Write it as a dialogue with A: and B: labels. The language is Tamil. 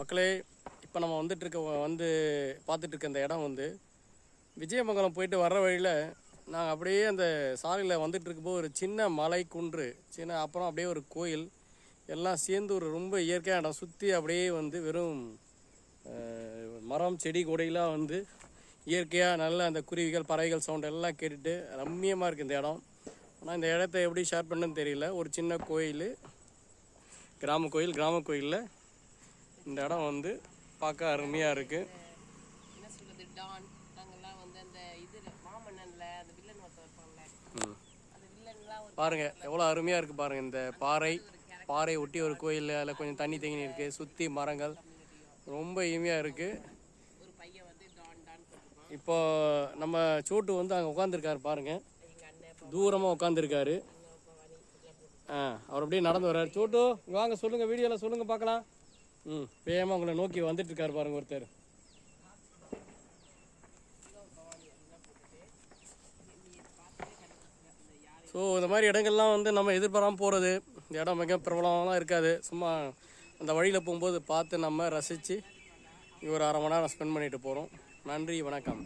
A: மக்களே இப்போ நம்ம வந்துட்டுருக்க வந்து பார்த்துட்ருக்க இந்த இடம் வந்து விஜயமங்கலம் போயிட்டு வர்ற வழியில் நாங்கள் அப்படியே அந்த சாலையில் வந்துட்டுருக்கும்போது ஒரு சின்ன மலை குன்று சின்ன அப்புறம் அப்படியே ஒரு கோயில் எல்லாம் சேர்ந்து ஒரு ரொம்ப இயற்கையான இடம். சுற்றி அப்படியே வந்து வெறும் மரம் செடி கொடையெல்லாம் வந்து இயற்கையாக நல்ல அந்த குருவிகள் பறவைகள் சவுண்ட் எல்லாம் கேட்டுட்டு ரம்மியமாக இருக்குது இந்த இடம். ஆனால் இந்த இடத்த எப்படி ஷேர் பண்ணுன்னு தெரியல. ஒரு சின்ன கோயில் கிராம கோயில் கிராம கோயிலில் இந்த இடம் வந்து பார்க்க அருமையாக இருக்குது
B: என்ன சொல்றது டான் நாங்கெல்லாம் வந்து அந்த இதுல மாமன்னன்ல அந்த வில்லன் ஒருத்தர் இருப்பாங்கல்ல அந்த வில்லன்லாம்
A: பாருங்க எவ்வளோ அருமையாக இருக்குது பாருங்க இந்த பாறை. பாறை ஒட்டி ஒரு கோயில் அதில் கொஞ்சம் தண்ணி தேங்கி இருக்குது சுற்றி மரங்கள். ரொம்ப இனிமையாக இருக்குது
B: ஒரு பையன் வந்து டான் டான் போட்டிருப்பான்.
A: இப்போ நம்ம சோட்டு வந்து அங்கே உட்காந்துருக்காரு பாருங்க. தூரமாக உட்காந்துருக்காரு ஆ அவர் அப்படியே நடந்து வர்றாரு. சோட்டு வாங்க சொல்லுங்கள் வீடியோவில் சொல்லுங்கள் பார்க்கலாம். ம். வேகமாக உங்களை நோக்கி வந்துட்டு இருக்காரு பாருங்க ஒருத்தர். ஸோ இந்த மாதிரி இடங்கள்லாம் வந்து நம்ம எதிர்பாராமல் போகிறது இந்த இடம் மிக பிரபலமாலாம் இருக்காது. சும்மா அந்த வழியில் போகும்போது பார்த்து நம்ம ரசித்து ஒரு அரை மணி நேரம் ஸ்பெண்ட் பண்ணிட்டு போகிறோம் நன்றி வணக்கம்.